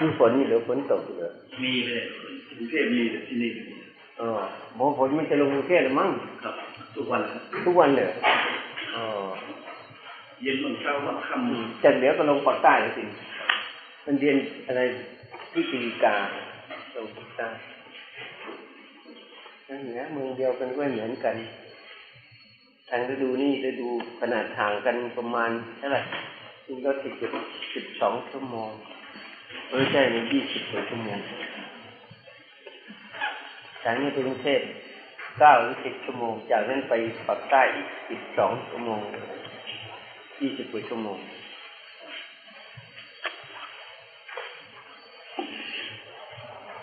มีฝนอยู่หรือฝนตกอยู่เหรอมีเลยกรุงเทพมีแต่ที่นี่ไม่มีอ๋อหมอฝนมันจะลงกรุงเทพหรือมั้งครับ ทุกวันครับทุกวันเลยอ๋อเย็นบางเช้าบางค่อืมจากเดี๋ยวก็ลงปากใต้เลยสิมันเรียนอะไรที่ตีกาลงปากใต้นั่นแหละเมืองเดียวกันก็เหมือนกันทางฤดูนี่ฤดูขนาดห่างกันประมาณเท่าไหร่ซึ่งรถติดเกือบสิบสองชั่วโมง เออใช่ในยี่สิบกว่าชั่วโมงจากนี้ไปกรุงเทพเก้าหรือสิบชั่วโมง จากนั้นไปปากใต้อีกสิบสองชั่วโมงยี่สิบกว่าชั่วโมง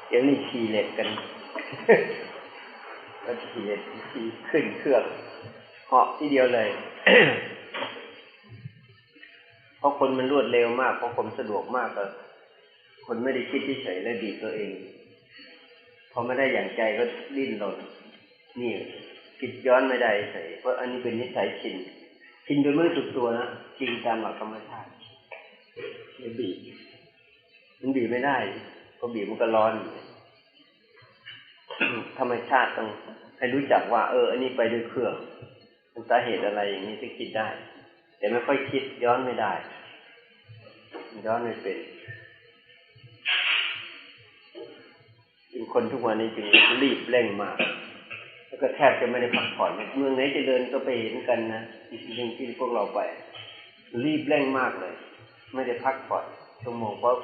เดี๋ยวนี้ขี่เหล็กกันแล้วขี่เหล็กขี่ขึ้นเครื่องเหาะที่เดียวเลย เพราะคนมันรวดเร็วมาก เพราะผมสะดวกมากก็ คนไม่ได้คิดเฉยและดีดตัวเองพอไม่ได้อย่างใจก็ดิ้นรนนี่คิดย้อนไม่ได้เฉยเพราะอันนี้เป็นนิสัยชินชินโดยไม่รู้สึกตัวนะจริงตามหลักธรรมชาติไม่บีบมันบีบไม่ได้พอบีบมันก็ร้อนธรรมชาติต้องให้รู้จักว่า เออ อันนี้ไปด้วยเครื่องมันสาเหตุอะไรอย่างนี้จะคิดได้ แต่ไม่ค่อยคิดย้อนไม่ได้ ย้อนไม่เป็น คนทุกวันนี้จึงรีบเร่งมากแล้วก็แทบจะไม่ได้พักผ่อนเมืองไหนจะเดินก็ไปเห็นกันนะจริงที่พวกเราไป รีบเร่งมากเลย ไม่ได้พักผ่อนชั่วโมงเพราะ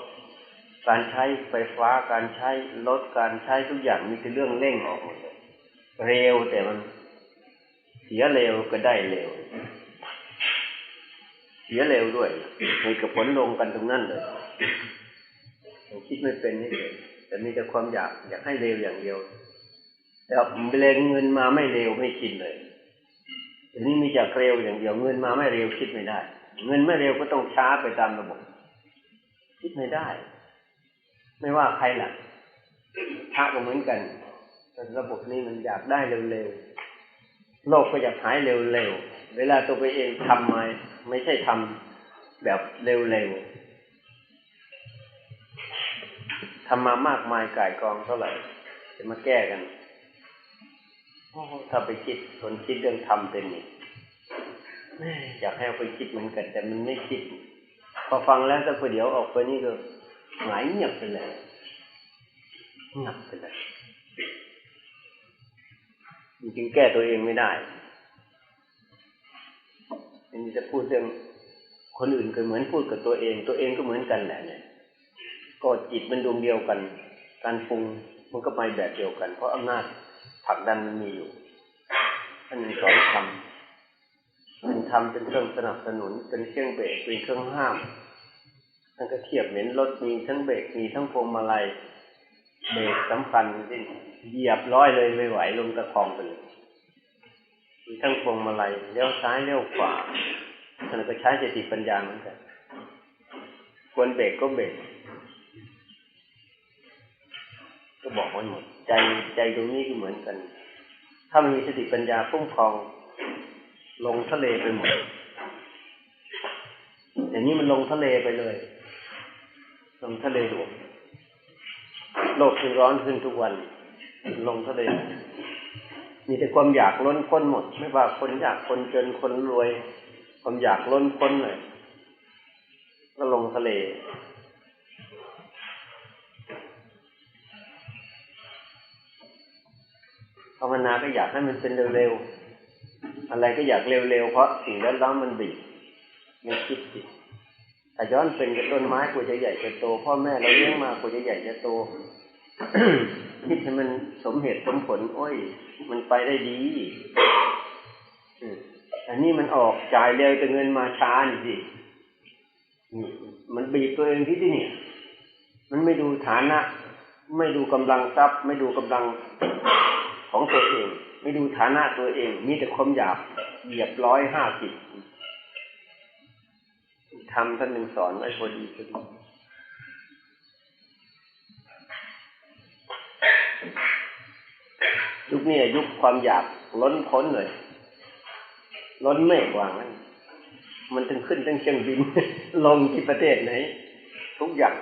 การใช้ไฟฟ้าการใช้รถการใช้ทุกอย่างมีแต่เรื่องเร่งออกหมดเลยเร็วแต่มันเสียเร็วก็ได้เร็ว เสียเร็วด้วยมีกับผลลงกันตรงนั้นเลยผมคิดไม่เป็นนี่เลย แต่มีแต่ความอยากอยากให้เร็วอย่างเดียวแต่เร็วเงินมาไม่เร็วไม่คิดเลยทีนี้มีจากเร็วอย่างเดียวเงินมาไม่เร็วคิดไม่ได้ เงินไม่เร็วก็ต้องช้าไปตามระบบ คิดไม่ได้ ไม่ว่าใครหล่ะพระก็เหมือนกันแต่ระบบนี้มันอยากได้เร็วๆโลกก็อยากหายเร็วๆเวลาตัวไปเองทำมาไม่ใช่ทำแบบเร็วๆ ทำมามากมายก่ายกองเท่าไหร่ จะมาแก้กันถ้าไปคิดคนคิดเรื่องทำเป็นนี่แม่อยากให้เอาไปคิดเหมือนกัน แต่มันไม่คิด พอฟังแล้วสักประเดี๋ยวออกไปนี่ก็หายเงียบไปเลยเงียบไปเลยจริงแก้ตัวเองไม่ได้อันนี้จะพูดเรื่องคนอื่นก็เหมือนพูดกับตัวเอง ตัวเองก็เหมือนกันแหละเนี่ย ก็จิตมันดวงเดียวกัน การปรุงมันก็ไปแบบเดียวกัน เพราะอำนาจผลักดันมันมีอยู่ท่านสอนทำมันทำเป็นเครื่องสนับสนุน เป็นเครื่องเบรกเป็นเครื่องห้ามท่านก็เทียบเหมือนรถมีทั้งเบรกมีทั้งพวงมาลัยเบรกสำคัญที่เหยียบร้อยเลยไม่ไหวลงตะคองไปเลยมีทั้งพวงมาลัยเลี้ยวซ้ายเลี้ยวขวาท่านก็ใช้สติปัญญาเหมือนกันควรเบรกก็เบรก ก็บอกไว้หมดใจใจตรงนี้ก็เหมือนกัน ถ้ามันมีสติปัญญาพุ่มครองลงทะเลไปหมดอย่างนี้มันลงทะเลไปเลย ลงทะเลหลวงโลกคือร้อนขึ้นทุกวัน ลงทะเล มีแต่ความอยากล้นพ้นหมด ไม่ว่าคนอยากคนจนคนรวย ความอยากล้นพ้นเลยก็ลงทะเล ภาวนาก็อยากให้มันเป็นเร็วๆ อะไรก็อยากเร็วๆ เพราะสิ่งแวดล้อมมันบีบไม่คิดผิดแต่ย้อนเป็นกับต้นไม้กว่าจะใหญ่จะโต พ่อแม่เราเลี้ยงมากว่าจะใหญ่จะโตคิดให้มันสมเหตุสมผล โอ้ย มันไปได้ดีอันนี้มันออกจ่ายเร็วแต่เงินมาช้านี่สิมันบีบตัวเองที่ที่เนี่ย มันไม่ดูฐานะ ไม่ดูกำลังทรัพย์ ไม่ดูกำลัง ของตัวเอง ไม่ดูฐานะตัวเอง มีแต่ความอยากเหยียบร้อยห้าสิบทำท่านหนึ่งสอนไว้พอดีพอดียุคนี้ยุคความอยากล้นพ้นเลย ล้นเมฆว่างั้นมันถึงขึ้นทั้งเชียงบิน ลงที่ประเทศไหน ทุกอย่าง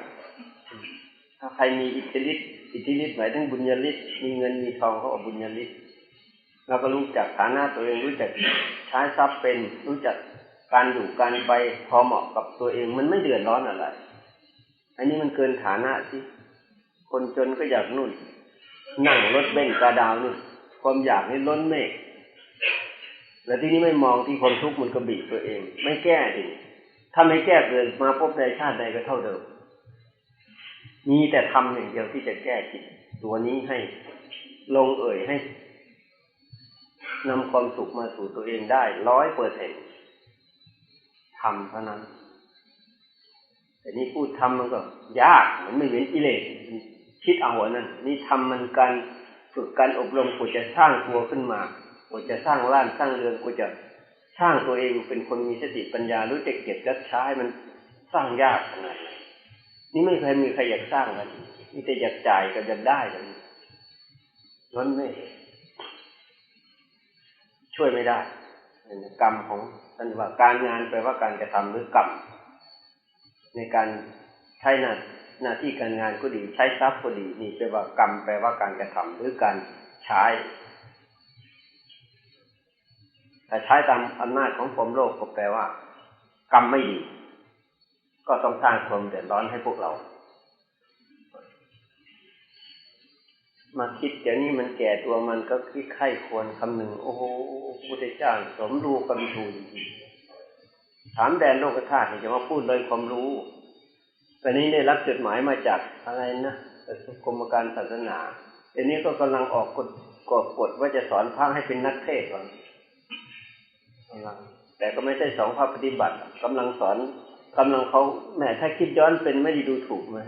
ถ้าใครมีอิทธิฤทธิ์ อิทธิฤทธิ์หมายถึงบุญญาฤทธิ์มีเงินมีทองเขาบอกบุญญาฤทธิ์เราก็รู้จักฐานะตัวเองรู้จักใช้ทรัพย์เป็น รู้จักการอยู่การไปพอเหมาะกับตัวเองมันไม่เดือดร้อนอะไร อันนี้มันเกินฐานะสิคนจนก็อยากนู่นนั่งรถเบนซ์กาดาวนู่นความอยากนี่ล้นเมฆแล้วที่นี้ไม่มองที่ความทุกข์มันก็บีบตัวเอง ไม่แก้ดิถ้าไม่แก้เกิดมาพบใดชาติใดก็เท่าเดิม มีแต่ทำอย่างเดียวที่จะแก้จิตตัวนี้ให้ลงเอ่ยให้นำความสุขมาสู่ตัวเองได้ร้อยเปอร์เซ็นทำเท่านั้น แต่นี่พูดทำมันก็ยากมันไม่เหมือนกิเลสคิดเอาหัวนั่นนี่ทำมันการฝึกการอบรมกูจะสร้างตัวขึ้นมากูจะสร้างร่านสร้างเรือนกูจะสร้างตัวเองเป็นคนมีสติปัญญารู้จักเก็บรักใช้มันสร้างยากขนาดไหน นี่ไม่เคยมีใครอยากสร้างกันมีแต่อยากจ่ายกับอยากได้กันล้นไม่ช่วยไม่ได้กรรมของท่านว่าการงานแปลว่าการกระทำหรือกรรมในการใช้หน้าหน้าที่การงานก็ดีใช้ทรัพย์ก็ดีนี่แปลว่ากรรมแปลว่าการกระทำหรือการใช้แต่ใช้ตามอำนาจของความโลภก็แปลว่า กรรมไม่ดี ก็ต้องสร้างความเดือดร้อนให้พวกเรา มาคิดเดี๋ยวนี้มันแก่ตัวมันก็คิดไข้ควรคำหนึ่ง โอ้โหพุทธเจ้าสมรู้กันถูกถามแดนโลกธาตุจะมาพูดเลยความรู้แต่นี้ได้รับจดหมายมาจากอะไรนะกรมการศาสนาเดี๋ยวนี้ก็กำลังออกกฎกฎกฎว่าจะสอนพระให้เป็นนักเทศก่อนกำลังแต่ก็ไม่ใช่สองภาคปฏิบัติกำลังสอน กำลังเขาแหมถ้าคิดย้อนเป็นไม่ได้ดูถูกไหม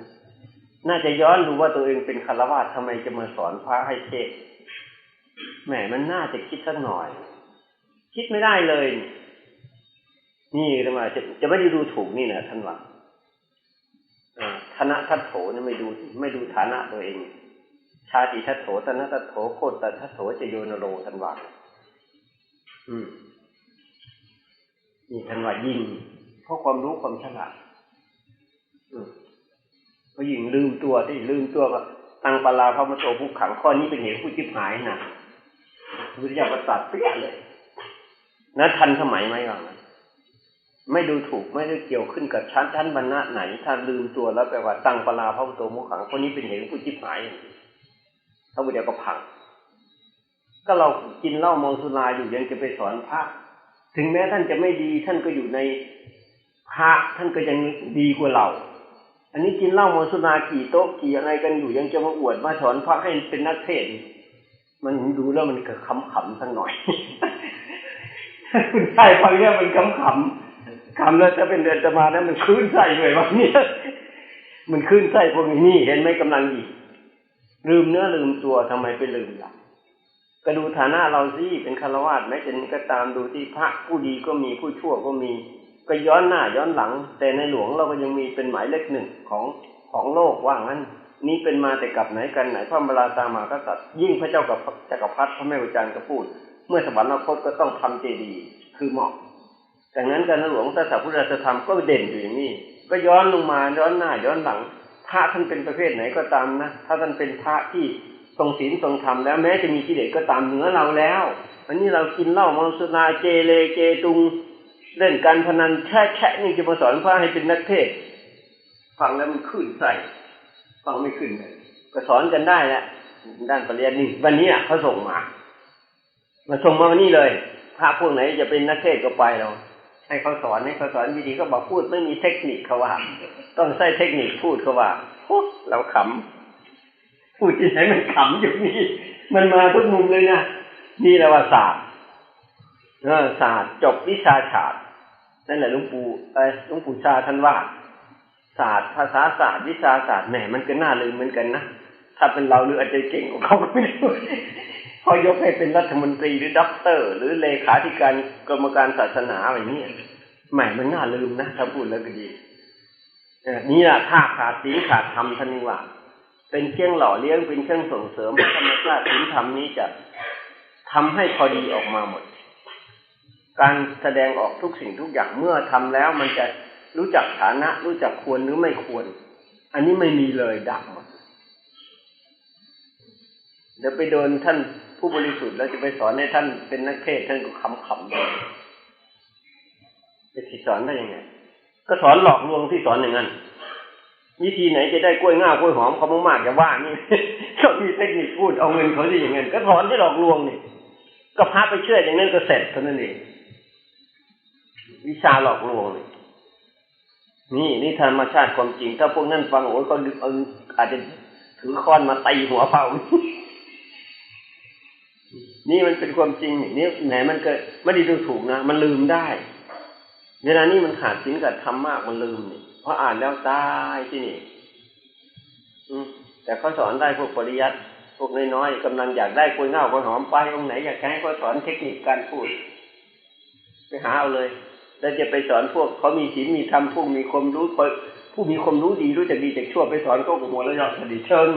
น่าจะย้อนดูว่าตัวเองเป็นคารวะทำไมจะมาสอนพระให้เทศแหมมันน่าจะคิดสักหน่อย คิดไม่ได้เลย นี่ทำไมจะจะไม่ได้ดูถูกนี่นะท่านว่าธนะทัตโถนี่ไม่ดูไม่ดูฐานะตัวเอง ชาติทัตโถธนะทัตโถโคตรทัตโถจะโยนโรท่านว่าอืมนี่ท่านว่ายิง เพราะความรู้ความฉลาดก็ยิงลืมตัวที่ลืมตัวก็ตังปลาพระมโตผู้ขังข้อนี้เป็นเหตุผู้ชิบหายนะวิทยาประสาทเปี้ยเลยนะทันสมัยไหมก่อนไม่ดูถูกไม่ได้เกี่ยวขึ้นกับชั้นชั้นบรรณะไหน ถ้าลืมตัวแล้วแปลว่าตังปลาพระมโตผู้ขังข้อนี้เป็นเหตุผู้ชิบหายถ้าวิทยาก็พัง ก็เรากินเหล้าเมาสุราอยู่ยังจะไปสอนพระถึงแม้ท่านจะไม่ดีท่านก็อยู่ใน พระท่านก็ยังดีกว่าเรา อันนี้กินเหล้าโมสุนากี่โต๊ะกี่อะไรกันอยู่ยังจะมาอวดมาสอนพระให้เป็นนักเทศมันดูแล้วมันก็ขำขำสักหน่อยคุณใช่ฟังเนี่ยมันขำขำขำแล้วจะเป็นเดือนจะมาแล้วมันคืนใส่เลยวันนี้มันคืนใส่พวกนี้เห็นไหมกำลังอีกลืมเนื้อลืมตัวทำไมไปลืมล่ะก็ดูฐานะเราสิเป็นคารวะแม้จะนี้ก็ตามดูที่พระผู้ดีก็มีผู้ชั่วก็มี ก็ย้อนหน้าย้อนหลัง แต่ในหลวงเราก็ยังมีเป็นหมายเลขหนึ่งของของโลกว่างั้น นี้เป็นมาแต่กับไหนกันไหนพระมราตามากษัตริย์ ยิ่งพระเจ้ากับจักรพรรดิพระแม่อุจารย์ก็พูด เมื่อสวรรคตก็ต้องทำเจดีย์คือเหมาะดังนั้นการหลวงพระสัพพุทธธรรมก็เด่นอยู่อย่างนี้ก็ย้อนลงมาย้อนหน้าย้อนหลังพระท่านเป็นประเภทไหนก็ตามนะ ถ้าท่านเป็นพระที่ทรงศีลทรงธรรมแล้วแม้จะมีกิเลสก็ตามเหนือเราแล้ว อันนี้เรากินเหล้ามังสุนาเจเลเจตุง เล่นการพนันแค่แค่นี่จะมาสอนพระให้เป็นนักเทศ ฟังแล้วมันขึ้นใส่ฟังไม่ขึ้นเลยก็สอนกันได้แหละด้านปริยัตินี่วันนี้เขาส่งมา มาส่งมาวันนี้เลยพระพวกไหนจะเป็นนักเทศก็ไปเราให้เขาสอนให้เขาสอนดีๆเขาบอกพูดไม่มีเทคนิคเขาว่า ต้องใช้เทคนิคพูดเขาว่าเราขำพูดที่ไหนมันขำอยู่นี่มันมาทุกมุมเลยนะนี่แหละว่าศาสตร์เออศาสตร์จบวิชาศาสตร์ นั่นแหละหลวงปู่เอ้หลวงปู่ชาท่านว่า ศาสตร์ภาษาศาสตร์วิชาศาสตร์แหมมันก็น่าลืมเหมือนกันนะถ้าเป็นเราหรืออาจจะเก่งกว่าเขาก็ไม่รู้พอยกให้เป็นรัฐมนตรีหรือด็อกเตอร์ หรือเลขาธิการกรรมการศาสนาแบบนี้แหมมันน่าลืมนะถ้าพูดแล้วก็ดีนี่แหละถ้าขาดศีลขาดธรรมท่านว่า เป็นเครื่องหล่อเลี้ยงเป็นเครื่องส่งเสริมธรรมชาติศีลธรรมนี้จะทำให้พอดีออกมาหมด การแสดงออกทุกสิ่งทุกอย่างเมื่อทำแล้วมันจะรู้จักฐานะ รู้จักควรหรือไม่ควร อันนี้ไม่มีเลยดับหมดเดี๋ยวไปโดนท่านผู้บริสุทธิ์แล้วจะไปสอนให้ท่านเป็นนักเทศท่านก็ขำๆเลยจะสอนได้ยังไง ก็สอนหลอกลวงที่สอนอย่างนั้นวิธีไหนจะได้กล้วยง่ากล้วยหอมเขามากๆจะว่านี่เขามีเทคนิคพูดเอาเงินเขาที่อย่างนั้นก็สอนที่หลอกลวงนี่ก็พาไปเชื่ออย่างนั้นก็เสร็จเท่านั้นเอง วิชาหลอกลวงนี่นี่นี่ธรรมชาติความจริง ถ้าพวกนั้นฟังโอ้ยก็ดึกเอาอาจจะถือค้อนมาตีหัวเผานี่มันเป็นความจริงนี่ไหนมันเกิดไม่ได้ดูถูกนะมันลืมได้เวลานี้มันขาดสินกับธรรมมากมันลืมนี่เพราะอ่านแล้วตายที่นี่ อืมแต่เขาสอนได้พวกปริยัติพวกน้อยๆกำลังอยากได้กล้วยเง่ากล้วยหอมไปตรงไหนอยากให้เขาสอนเทคนิคการพูด ไปหาเอาเลย แล้วจะไปสอนพวกเขามีศีลมีธรรมพวกมีความรู้ผู้มีความรู้ดีรู้จักดีจักชั่วไปสอนก็หัวแล้วยอดดีเชิง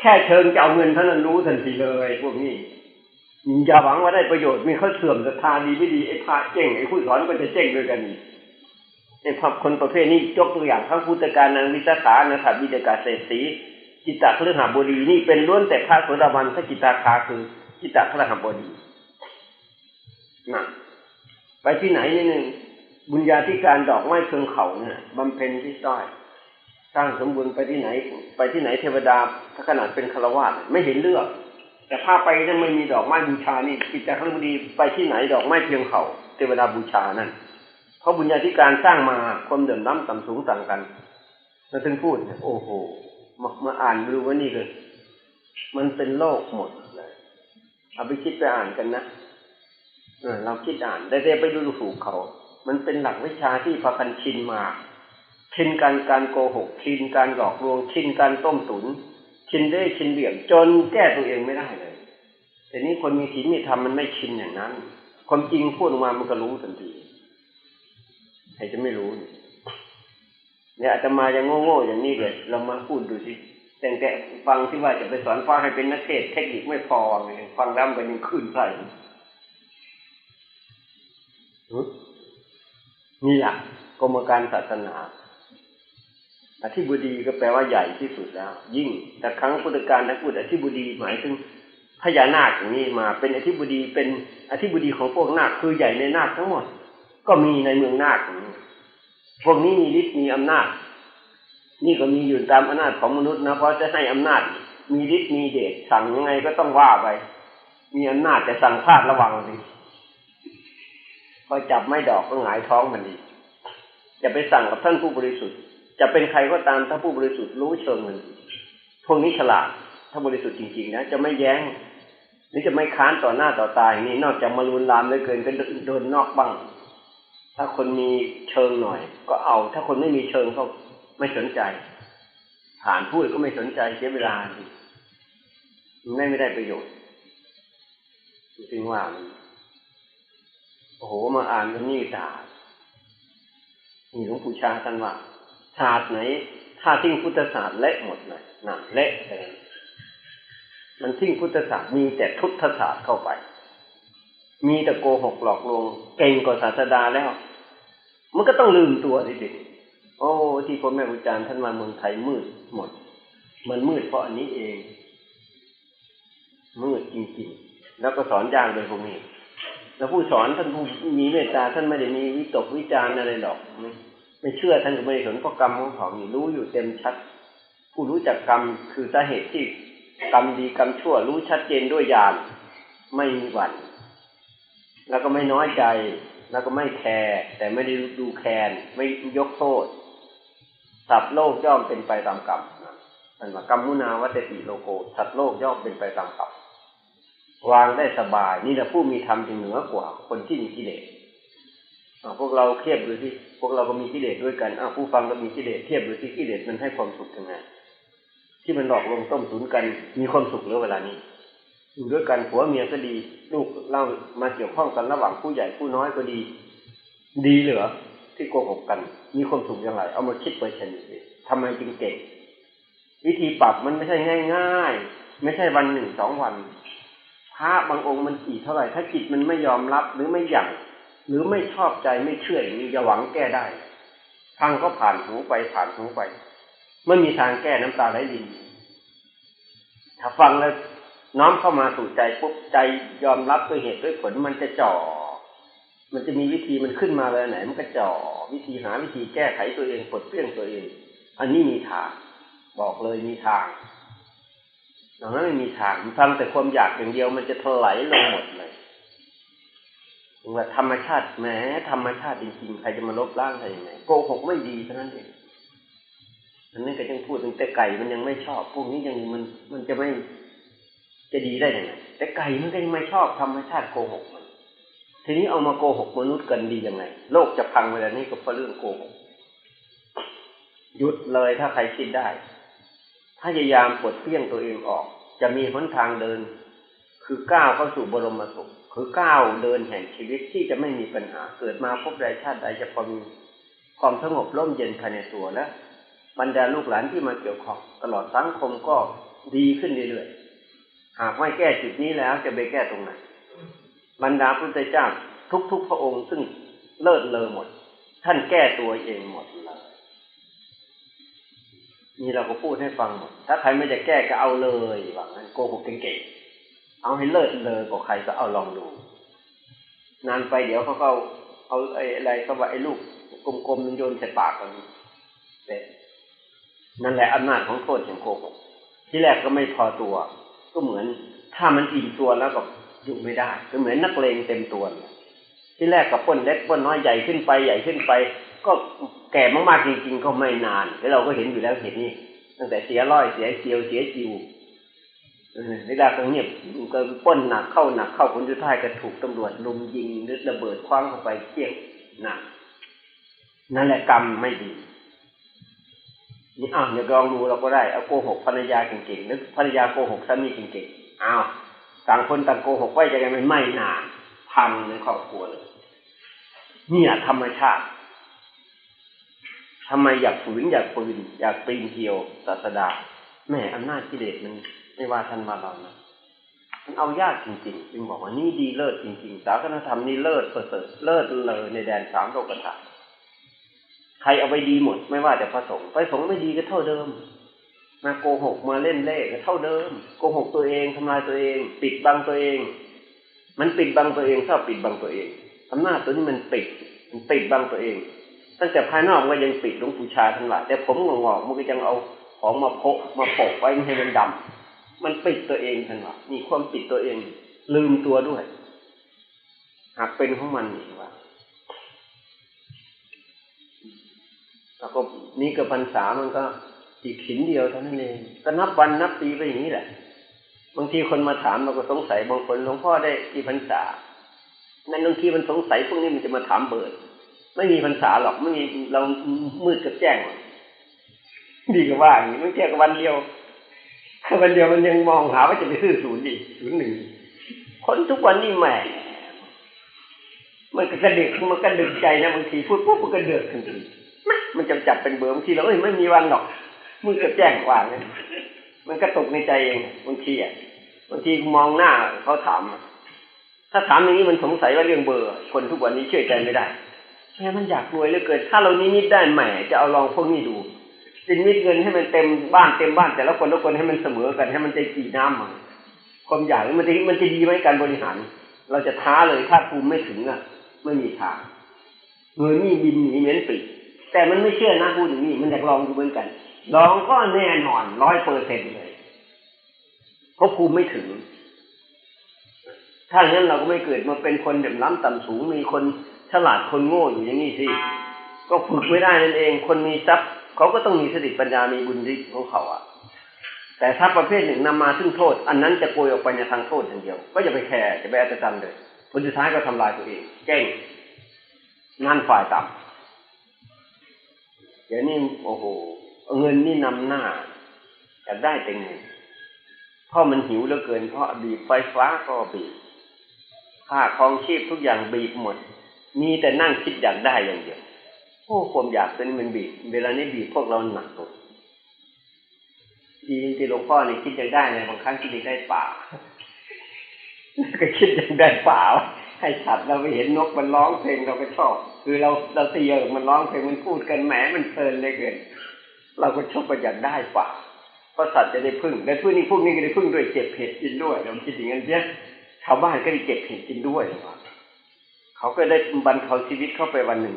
แค่เชิงจะเอาเงินเท่านั้นรู้ทันทีเลยพวกนี้อย่าหวังว่าได้ประโยชน์มีเขาเสื่อมศรัทธาดีไม่ดีไอ้พระเจ๊งไอ้ผู้สอนก็จะเจ๊งด้วยกันนี่ไอ้พคนประเภทนี้ยกตัวอย่างข้าพุทธการนางวิสาขานะครบิดกาเศรษฐีจิตตะพฤหับดีนี่เป็นล้วนแต่พระโสดาบันถ้าจิตตาคาคือจิตตะพฤหับดีนะไปที่ไหนนี่หนึ่ง บุญญาธิการดอกไม้เชิงเขาเนี่ยบำเพ็ญที่ต้อยสร้างสมบูรณ์ไปที่ไหน ไปที่ไหนเทวดาถ้าขนาดเป็นฆราวาสไม่เห็นเลือก แต่ถ้าไปนั่นไม่มีดอกไม้บูชานี่กิจการบดีไปที่ไหนดอกไม้เพียงเขาเทวดาบูชานั่นเพราะบุญญาธิการสร้างมาความเดิมน้ำต่ำสูงต่างกันแล้วถึงพูดโอ้โหมามาอ่านดูว่านี่เลยมันเป็นโลกหมดเลยเอาไปคิดไปอ่านกันนะเออเราคิดอ่านแต่ไปดูถูกเขา มันเป็นหลักวิชาที่พากันชินมาชินการการโกหกชินการหลอกลวงชินการต้มตุน ชินได้ชินเหลี่ยมจนแก้ตัวเองไม่ได้เลย แต่นี้คนมีศีลมีธรรมมันไม่ชินอย่างนั้น ความจริงพูดออกมามันก็รู้ทันทีใครจะไม่รู้เนี่ยอาจจะมาอย่างโง่ๆอย่างนี้เลยเรามาพูดดูสิแต่แกฟังที่ว่าจะไปสอนฟังให้เป็นนักเทศเทคนิคไม่พอไงฟังร่ำไปยังขึ้นใส่ นี่แหละกรมการศาสนาอธิบดีก็แปลว่าใหญ่ที่สุดแล้ว ยิ่งแต่ครั้งพุทธการนักพูดอธิบดีหมายถึงพญานาคอย่างนี้มาเป็นอธิบดีเป็นอธิบดีของพวกนาคคือใหญ่ในนาคทั้งหมด ก็มีในเมืองนาคพวกนี้มีฤทธิ์มีอำนาจ นี่ก็มีอยู่ตามอำนาจของมนุษย์นะเพราะจะให้อำนาจ มีฤทธิ์มีเดชสั่งยังไงก็ต้องว่าไป มีอำนาจแต่สั่งพลาดระวังสิ พอจับไม่ดอกก็หงายท้องมันดีจะไปสั่งกับท่านผู้บริสุทธิ์ จะเป็นใครก็ตามถ้าผู้บริสุทธิ์รู้เชิงมันพวกนี้ฉลาดถ้าบริสุทธิ์จริงๆนะจะไม่แย้งหรือจะไม่ค้านต่อหน้าต่อตาอย่างนี้นอกจากมาลุนลามเลยเกินก็โดนนอกบ้าง ถ้าคนมีเชิงหน่อย ก็เอา ถ้าคนไม่มีเชิงก็ไม่สนใจ ผ่านพูดก็ไม่สนใจเสียเวลาไม่ไม่ได้ประโยชน์จริงว่า โอ้โหมาอ่านกันนี่ด่ามีหลวงปู่ชาท่านว่าศาสตร์ไหน ถ้าทิ้งพุทธศาสตร์เละหมดเลยนั่นเละเลยมันทิ้งพุทธศาสตร์มีแต่ทุตศาสตร์เข้าไป มีแต่โกหกหลอกลวงเก่งกว่าศาสดาแล้ว มันก็ต้องลืมตัวดิดิโอ้ที่พ่อแม่ครูอาจารย์ท่านมาเมืองไทยมืดหมด มันมืดเพราะอันนี้เอง มืดจริงๆ แล้วก็สอนยากเลยพวกนี้ แล้วผู้สอนท่านผู้มีเมตตาท่านไม่ได้มีวิตกวิจารณ์อะไรหรอก ไม่เชื่อท่านก็ไม่ได้สนเพราะกรรมของเขานี่รู้อยู่เต็มชัด ผู้รู้จักกรรมคือสาเหตุที่กรรมดีกรรมชั่ว รู้ชัดเจนด้วยญาณไม่มีหวั่นแล้วก็ไม่น้อยใจ แล้วก็ไม่แคร์แต่ไม่ได้ดูแคลนไม่ยกโทษสัตว์โลกย่อมเป็นไปตามกรรมนั่นว่ากรรมมุนาวัตติโลโกสัตว์โลกย่อมเป็นไปตามกรรม วางได้สบาย นี่แหละผู้มีธรรมจึงเหนือกว่าคนที่มีกิเลสพวกเราเทียบดูที่พวกเราก็มีกิเลสด้วยกันอ้าผู้ฟังก็มีกิเลสเทียบดูที่กิเลสมันให้ความสุขยังไงที่มันหลอกลวงต้มตุนกันมีความสุขหรือเวลานี้อยู่ด้วยกันผัวเมียก็ดีลูกเล่ามาเกี่ยวข้องกันระหว่างผู้ใหญ่ผู้น้อยก็ดี ดีเหลือที่โกหกกัน มีความสุขอย่างไร เอามาคิดไปเฉยๆทำไมจึงเก่งวิธีปรับมันไม่ใช่ง่าย ๆ ไม่ใช่วันหนึ่งสองวัน พระบางองค์มันกี่เท่าไหร่ ถ้าจิตมันไม่ยอมรับหรือไม่หยั่งหรือไม่ชอบใจไม่เชื่ออย่างนี้จะหวังแก้ได้ทางก็ผ่านหูไปผ่านหูไปไม่มีทางแก้น้ำตาไหลดิน ถ้าฟังแล้วน้อมเข้ามาสู่ใจปุ๊บใจยอมรับด้วยเหตุด้วยผลมันจะจ่อ มันจะมีวิธีมันขึ้นมาเลาไหน มันก็จ่อวิธีหาวิธีแก้ไขตัวเองปลดเปลื้องตัวเอง อันนี้มีทาง บอกเลยมีทาง ดังนั้นไม่มีทางฟังแต่ความอยากอย่างเดียวมันจะถลายลงหมดเลยว่าธรรมชาติแหมธรรมชาติจริงๆใครจะมาลบล้างใครยังไงโกหกไม่ดีเท่านั้นเองอันนี้ก็ยังพูดถึงแต่ไก่มันยังไม่ชอบ พวกนี้ยังมันมันจะไม่จะดีได้ยังไงแต่ไก่มันก็ยังไม่ชอบธรรมชาติโกหกมัน ทีนี้เอามาโกหกมนุษย์กันดียังไง โลกจะพังเวลานี้ก็เพราะเรื่องโกหกหยุดเลยถ้าใครคิดได้ พยายามปลดเปี้ยงตัวเองออก จะมีหนทางเดิน คือก้าวเข้าสู่บรมสุข คือก้าวเดินแห่งชีวิตที่จะไม่มีปัญหาเกิดมาพบใดชาติใดจะพอมีความสงบร่มเย็นภายในตัวและบรรดาลูกหลานที่มาเกี่ยวข้องตลอดสังคมก็ดีขึ้นเรื่อยๆหากไม่แก้จุดนี้แล้วจะไปแก้ตรงไหนบรรดาพุทธเจ้าทุกๆพระองค์ซึ่งเลิศเลอหมด ท่านแก้ตัวเองหมดเลย นี่เราก็พูดให้ฟังหมดถ้าใครไม่จะแก้ก็เอาเลยว่างั้นโกหกเก่งๆเอาให้เลิศเลยกว่าใครก็เอาลองดูนานไปเดี๋ยวเขาก็เอาเอาไอ้อะไรก็ว่าไอ้ลูกกลมๆมันโยนใส่ปากกันเด็นั่นแหละอำนาจของโทษแห่งโกหกที่แรกก็ไม่พอตัว ก็เหมือนถ้ามันอิ่มตัวแล้วก็อยู่ไม่ได้ ก็เหมือนนักเลงเต็มตัวที่แรกกับป้นเล็กป้นน้อยใหญ่ขึ้นไปใหญ่ขึ้นไป ก็แก่มากๆจริงๆก็ไม่นานแล้วเราก็เห็นอยู่แล้วเห็นนี่ตั้งแต่เสียร้อยเสียเซียวเสียจิวเวลาก็เงียบก็ป้นหนักเข้าหนักเข้าผลสุดท้ายก็ถูกตำรวจลุมยิงหรือระเบิดคว้างเข้าไปเที่ยงหนักนั่นแหละกรรมไม่ดีนี่อ้าวเดี๋ยวลองดูเราก็ได้เอาโกหกภรรยาเก่งๆหรือภรรยาโกหกสามีเก่งๆอ้าวต่างคนต่างโกหกไว้ใจกันมันไม่นานพังในครอบครัวเลยเนี่ยธรรมชาติ ทำไมอยากฝืนอยากปืน อยากปีนเที่ยวศาสดาแม่อำนาจกิเลสมันไม่ว่าท่านว่าเรานะมันเอายากจริงๆจึงบอกว่านี่ดีเลิศจริงๆศาสนธรรมนี่เลิศประเสริฐเลิศเลยในแดนสามโลกธาตุใครเอาไปดีหมด ไม่ว่าแต่พระสงฆ์พระสงฆ์ไม่ดีก็เท่าเดิม มาโกหกมาเล่นเล่ก็เท่าเดิม โกหกตัวเองทำลายตัวเอง ปิดบังตัวเอง มันปิดบังตัวเองชอบปิดบังตัวเองอำนาจตัวนี้มันปิด มันปิดบังตัวเอง ตั้งแต่ภายนอกมันก็ยังปิดหลวงปู่ชาทั้งหลายแต่ผมงอกๆมันก็ยังเอาของมาโพมาโปกไว้ให้มันดำมันปิดตัวเองทันว่ามีความปิดตัวเอง ลืมตัวด้วย หากเป็นของมันนี่ว่าแล้วก็นี่กับพรรษามันก็อีกขินเดียวเท่านั้นเองก็นับวันนับปีไปอย่างนี้แหละ บางทีคนมาถามเราก็สงสัยบางคนหลวงพ่อได้กี่พรรษา นั่นบางทีมันสงสัยพวกนี้มันจะมาถามเบิด ไม่มีพรรษาหรอกไม่มีเรามืดกับแจ้งดีกว่าว่าอย่างนี้ไม่แค่กับวันเดียววันเดียวมันยังมองหาว่าจะไปซื้อศูนย์ดิศูนย์หนึ่งคนทุกวันนี่แหมมันก็กระดึกมันกระดึกใจนะบางทีพูดปุ๊บมันกระเดือดทันทีมันจำจับเป็นเบอร์บางทีเราเอ้ยไม่มีวันหรอกมือกับแจ้งกว่าเนี่ยมันก็ตกในใจเองบางทีอะบางทีมองหน้าเขาถาม ถ้าถามอย่างนี้มันสงสัยว่าเรื่องเบอร์ คนทุกวันนี้เชื่อใจไม่ได้ แม่มันอยากรวยเหลือเกิน ถ้าเรานิมิตได้แหมจะเอาลองพวกนี้ดูนิมิตเงินให้มันเต็มบ้านเต็มบ้าน แต่ละคนละคนให้มันเสมอกันให้มันใจกี่น้ำมันความอยากมันจะมันจะดีไหมการบริหาร เราจะท้าเลยถ้าภูมิไม่ถึงอะ ไม่มีทางเงินนี่บินหนีเหม็นปีแต่มันไม่เชื่อนะพูดอย่างนี้มันอยากลองดูเหมือนกันลองก็แน่นอนร้อยเปอร์เซ็นเลยเพราะภูมิไม่ถึง ถ้าอย่างนั้นเราก็ไม่เกิดมาเป็นคนเด่มล้ำต่ำสูงมีคน ฉลาดคนโง่อยู่อย่างนี้สิ ก็ฝึกไม่ได้นั่นเอง คนมีทรัพย์เขาก็ต้องมีสติปัญญา มีบุญฤทธิ์ของเขาอะ แต่ถ้าประเภทหนึ่งนำมาซึ่งโทษ อันนั้นจะโกยออกไปในทางโทษอย่างเดียว ก็อย่าไปแคร์จะไปอัศจรรย์เลย ผลสุดท้ายก็ทำลายตัวเองเก่งนั่นฝ่ายต่ำเดี๋ยวนี้โอ้โห เงินนี่นำหน้าอยากได้แต่เงินเพราะมันหิวเหลือเกิน เพราะบีบไฟฟ้าก็บีบค่าครองชีพทุกอย่างบีบหมด มีแต่นั่งคิดอยากได้อย่างเดียวโอ้ความอยากเป็นมันบีบเวลานี้บีบพวกเราหนักตัวดีจริงๆหลวงพ่อนี่คิดอยากได้เลยบางครั้งคิดอยากได้ป่าก็คิดอยากได้ป่าให้ฉัดเราไปเห็นนกมันร้องเพลงเราก็ชอบ คือเราเราเตียมันร้องเพลงมันพูดกันแหมมันเพลินเลยเกินเราก็ชอบประหยัดได้ป่าเพราะสัตว์จะได้พึ่งและพวกนี้พวกนี้ก็ได้พึ่งด้วยเก็บเห็ดกินด้วยเราคิดอย่างนั้นเนี้ยชาวบ้านก็ได้เก็บเห็ดกินด้วยว่า เขาก็ได้บรรเทาชีวิตเข้าไปวันหนึ่ง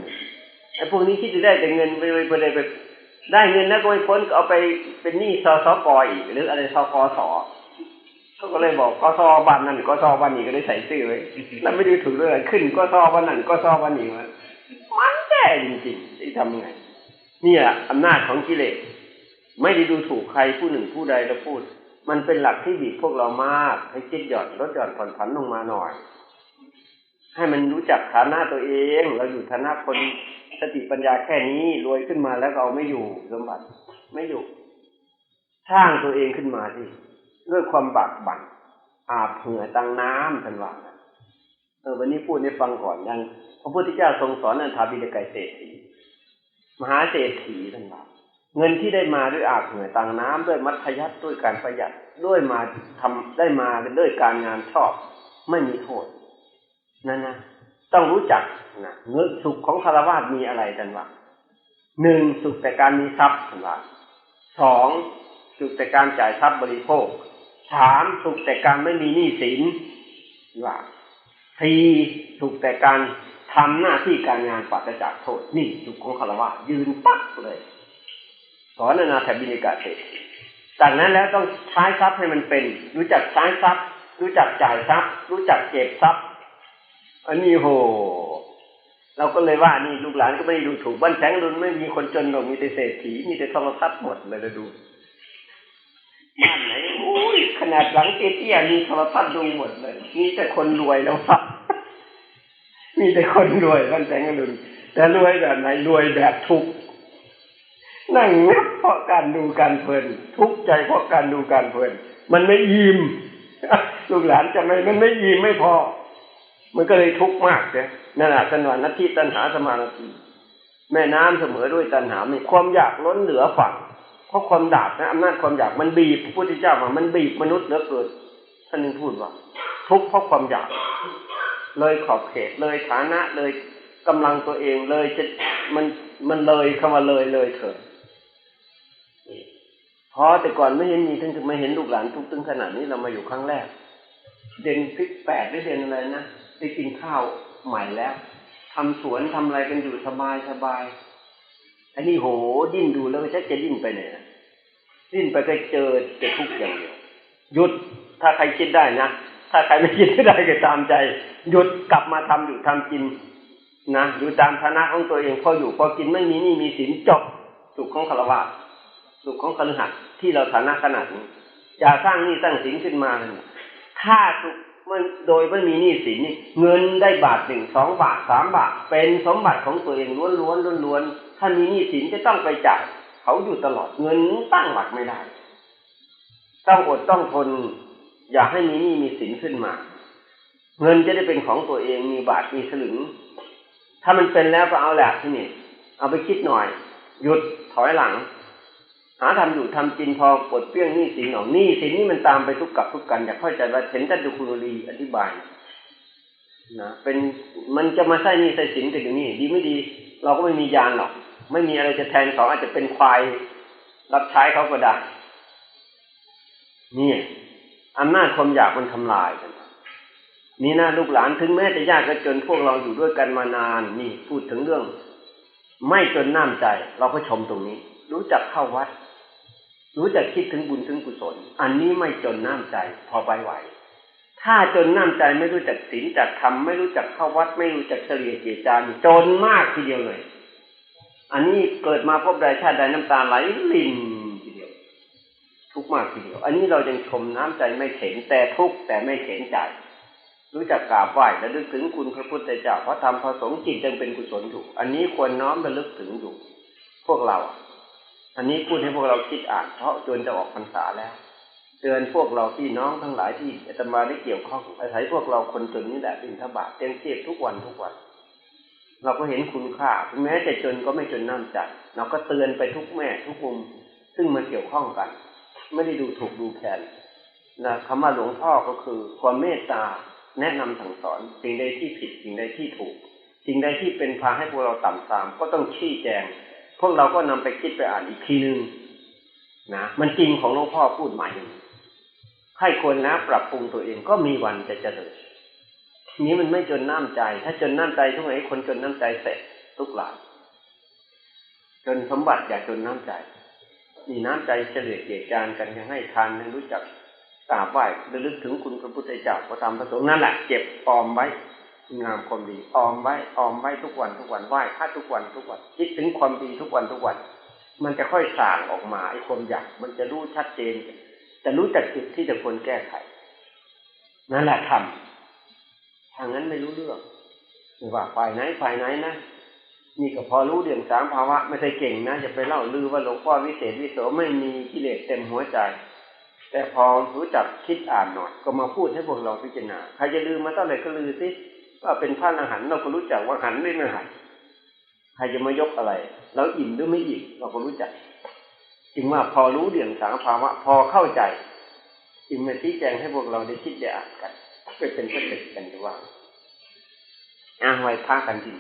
ไอ้พวกนี้คิดจะได้แต่เงินไปไปไปได้เงินแล้วก็ไม่พ้นก็เอาไปเป็นหนี้สสกอีกหรืออะไรสกสเขาก็เลยบอกกสบ้านนั่นกสบ้านนี้ก็ได้ใส่ชื่อไว้แล้วไม่ได้ถูกเลยขึ้นกสบ้านนั่นกสบ้านนี้มันมันแย่จริงๆที่ทำไงนี่แหละอำนาจของกิเลสไม่ได้ดูถูกใครผู้หนึ่งผู้ใดแล้วพูด มันเป็นหลักที่บีบพวกเรามากให้คิดหย่อนลดหย่อนผ่อนผันลงมาหน่อย ให้มันรู้จักฐานะตัวเอง เราอยู่ฐานะคนสติปัญญาแค่นี้รวยขึ้นมาแล้วก็เอาไม่อยู่สมบัติไม่อยู่ สร้างตัวเองขึ้นมาที่ด้วยความบากบั่นอาบเหงื่อตังน้ำทันว่าเออวันนี้พูดให้ฟังก่อนยังพระพุทธเจ้าทรงสอนอันทาบิดกไกเศรษฐีมหาเศรษฐีทันว่าเงินที่ได้มาด้วยอาบเหงื่อตังน้ำด้วยมัธยัติด้วยการประหยัดด้วยมาทำได้มาด้วยการงานชอบ ไม่มีโทษ นั่นนะต้องรู้จักนะเงินสุขของคารวะมีอะไรกันวะหนึ่งสุขแต่การมีทรัพย์ทันว่าสองสุขแต่การจ่ายทรัพย์บริโภคสามสุขแต่การไม่มีหนี้สินว่าสี่สุขแต่การทำหน้าที่การงานปราศจากโทษนี่สุขของคารวะยืนปักเลยสอนนาถบินิกาเศรษจากนั้นแล้วต้องใช้ทรัพย์ให้มันเป็น รู้จักใช้ทรัพย์ รู้จักจ่ายทรัพย์ รู้จักเก็บทรัพย์ อันนี้โห เราก็เลยว่านี่ลูกหลานก็ไม่ได้ดูถูกบ้านแสงรุนไม่มีคนจนหรอกมีแต่เศรษฐีมีแต่ทรัพท์หมดเลยเราดูบ้านไหนโอ้ยขนาดหลังเตี้ยๆมีโทรัพท์ดูหมดเลยมีแต่คนรวยแล้วครับมีแต่คนรวยบ้านแสงรุนแต่รวยแบบไหนรวยแบบทุกนั่งนับเพราะการดูการเพลิน ทุกใจเพราะการดูการเพลิน มันไม่ยิ้มลูกหลานจะไม่มันไม่ยิ้มไม่พอ มันก็เลยทุกข์มากเลยนั่นแหละสันวานัตถิตัณหาสมาธิแม่น้ำเสมอด้วยตัณหามีความอยากล้นเหลือฝั่ง เพราะความดาบนะอำนาจความอยากมันบีบพระพุทธเจ้ามามันบีบมนุษย์เหลือเกินท่านนึงพูดว่า ทุกข์เพราะความอยาก เลยขอบเขตเลยฐานะเลยกำลังตัวเองเลยจะมันมันเลยคำว่าเลยเลยเถิดพอแต่ก่อนไม่เห็นมีถึงไม่เห็นลูกหลานทุกข์ถึงขนาดนี้เรามาอยู่ครั้งแรก เดือนพฤษแปดหรือเดือนอะไรนะ ได้กินข้าวใหม่แล้วทำสวนทำอะไรกันอยู่สบายสบายอันนี้โหดิ้นดูแล้วก็ชักจะดิ้นไปไหนนะดิ้นไปก็เจอจะทุกข์อย่างเดียวหยุดถ้าใครคิดได้นะถ้าใครไม่คิดไม่ได้ก็ตามใจ หยุดกลับมาทำอยู่ทำกินนะอยู่ตามฐานะของตัวเองพออยู่พอกินไม่มีนี่มีสินจบสุขของคารวะสุขของคฤหัสถ์ที่เราฐานะขนาดนี้อย่าสร้างนี่สร้างสินขึ้นมาเลยถ้าสุข มันโดยไม่มีหนี้สินนี่เงินได้บาทหนึ่งสองบาทสามบาท เป็นสมบัติของตัวเองล้วนล้วนล้วนล้วนถ้ามีหนี้สินจะต้องไปจ่ายเขาอยู่ตลอดเงินตั้งหลักไม่ได้ ต้องอดต้องทน อย่าให้มีหนี้มีสินขึ้นมา เงินจะได้เป็นของตัวเองมีบาทมีสลึง ถ้ามันเป็นแล้วก็เอาแหละที่นี่เอาไปคิดหน่อย หยุดถอยหลัง หาทำอยู่ทำกินพอปลดเปี้ยงหนี้สินหนองหนี้สินนี่มันตามไปทุกกับทุกกันอยากเข้าใจว่าเห็นท่านดูคุณรีอธิบายนะเป็นมันจะมาใส่หนี้ใส่สินกันอยู่นี่ดีไม่ดี เราก็ไม่มียานหรอก ไม่มีอะไรจะแทนเขาอาจจะเป็นควายรับใช้เขาก็ได้นี่อำนาจความอยากมันทำลายกันนี่นะลูกหลานถึงแม้จะยากก็จนพวกเราอยู่ด้วยกันมานานนี่พูดถึงเรื่อง ไม่จนน้ำใจ เราก็ชมตรงนี้ รู้จักเข้าวัด รู้จักคิดถึงบุญถึงกุศล อันนี้ไม่จนน้ำใจพอไปไหว ถ้าจนน้ำใจไม่รู้จักศีลจักธรรมไม่รู้จักเข้าวัด ไม่รู้จักเฉลี่ยเกียจานจนมากทีเดียวเลย อันนี้เกิดมาพบใดชาติใดน้ำตาไหลลินทีเดียว ทุกมากทีเดียว อันนี้เรายังชมน้ำใจไม่เข็นแต่ทุกแต่ไม่เข็นใจ รู้จักกราบไหว้และลึกถึงคุณพระพุทธเจ้าพระธรรมพระสงฆ์จิตจึงเป็นกุศลถูกอันนี้ควรน้อมระลึกถึงอยู่พวกเรา อันนี้พูดให้พวกเราคิดอ่าน เพราะจนจะออกพรรษาแล้วเตือนพวกเราพี่น้องทั้งหลายที่อาตมาได้เกี่ยวข้องอาศัยพวกเราคนจนนี่แหละบิณฑบาตเต็มเทียบทุกวันทุกวัน เราก็เห็นคุณค่าแม้จะจนก็ไม่จนน้ำใจเราก็เตือนไปทุกแม่ทุกมุมซึ่งมันเกี่ยวข้องกัน ไม่ได้ดูถูกดูแคลนนะคำว่าหลวงพ่อก็คือความเมตตาแนะนำสั่งสอน สิ่งใดที่ผิดสิ่งใดที่ถูก สิ่งใดที่เป็นพาให้พวกเราต่ำตามก็ต้องชี้แจง พวกเราก็นำไปคิดไปอ่านอีกทีนึงนะมันจริงของหลวงพ่อพูดหมายถึงให้ควรนะปรับปรุงตัวเองก็มีวันจะเจริญทีนี้มันไม่จนน้ำใจ ถ้าจนน้ำใจทุกไหนคนจนน้ำใจเสร็จทุกหลายจนสมบัติอย่าจนน้ำใจมีน้ำใจเฉลี่ยเกียรติจานกันยังให้ทานยังรู้จักกราบไหว้ระลึกถึงคุณพระพุทธเจ้าพระธรรมพระสงฆ์นั่นแหละเก็บออมไว้ งามความดีออมไว้ออมไว้ทุกวันทุกวันไหว้พระทุกวันทุกวันคิดถึงความดีทุกวันทุกวัน มันจะค่อยสางออกมาไอ้ความอยากมันจะรู้ชัดเจนจะรู้จักจุดที่จะควรแก้ไขนั่นแหละทำทางนั้นไม่รู้เรื่องไม่ว่าฝ่ายไหนฝ่ายไหนนะนี่ก็พอรู้เรื่องสามภาวะไม่ใช่เก่งนะจะไปเล่าลือว่าหลวงพ่อวิเศษวิโสไม่มีกิเลสเต็มหัวใจ แต่พอรู้จักคิดอ่านหน่อย ก็มาพูดให้พวกเราพิจารณาใครจะลืมมาเท่าไหร่ก็ลือสิ ว่าเป็นพระอรหันต์เราก็รู้จักว่าหันไม่ไม่หันใครจะมายกอะไร แล้วอิ่มหรือไม่อิ่มเราก็รู้จัก จึงว่าพอรู้เรื่องสารภาวะ พอเข้าใจ จึงมาชี้แจงให้พวกเราได้คิดได้อ่านกันเพื่อเป็นสเต็ปกันว่าอ้าไว้พากันจริง